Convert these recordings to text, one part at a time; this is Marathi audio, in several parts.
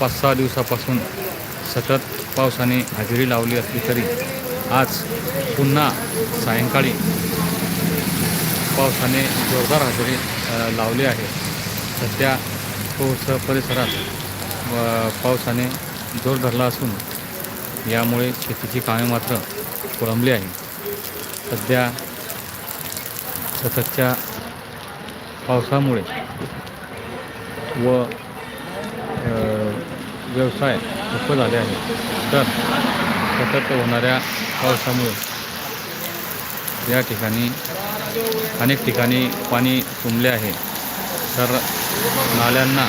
पाच सहा दिवसापासून सतत पावसाने हजेरी लावली असली तरी आज पुन्हा सायंकाळी पावसाने जोरदार हजेरी लावली आहे. सध्या थोडंसं परिसरात पावसाने जोर धरला असून यामुळे शेतीची कामे मात्र खोळंबली आहे सध्या सततच्या पावसामुळे व व्यवसाय ठप्प झाले आहे. तर सतत होणाऱ्या पावसामुळे या ठिकाणी अनेक ठिकाणी पाणी तुंबले आहे. तर नाल्यांना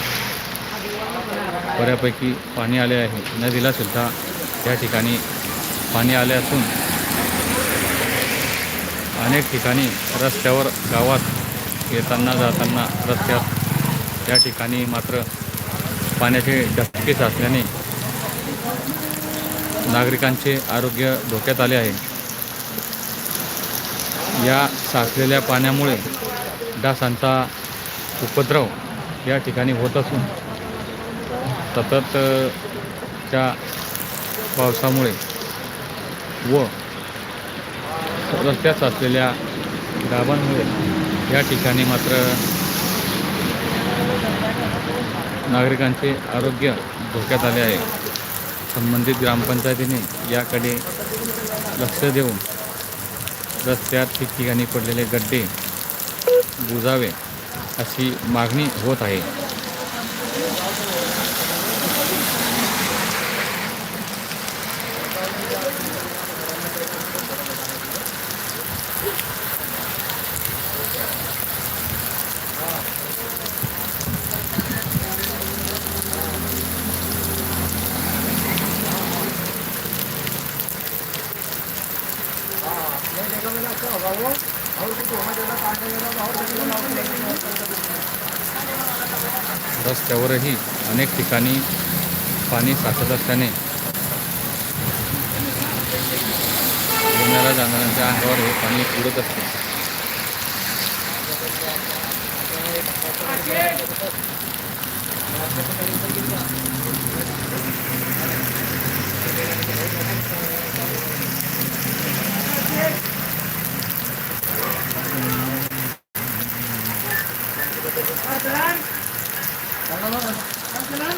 बऱ्यापैकी पाणी आले आहे. नदीला सुद्धा या ठिकाणी पाणी आले असून अनेक ठिकाणी रस्त्यावर गावात येताना जाताना रस्त्यात या ठिकाणी मात्र पाण्याचे डबके साचल्याने नागरिकांचे आरोग्य धोक्यात आले आहे. या साचलेल्या पाण्यामुळे डासांचा उपद्रव या ठिकाणी होत असून सतत त्या पावसामुळे व रस्त्यात साचलेल्या डाबांमुळे या ठिकाणी मात्र नागरिकांचे आरोग्य धोक्यात आले आहे. संबंधित ग्रामपंचायतीने याकडे लक्ष देऊन रस्त्यात ठिकठिकाणी पडलेले गड्डे बुजावे अशी मागणी होत आहे. रस्त्यावरही अनेक ठिकाणी पाणी साचत असल्याने येणाऱ्या जाणाऱ्यांच्या अंगावर हे पाणी उडत असते. Arkadan. Arkadan. Arkadan.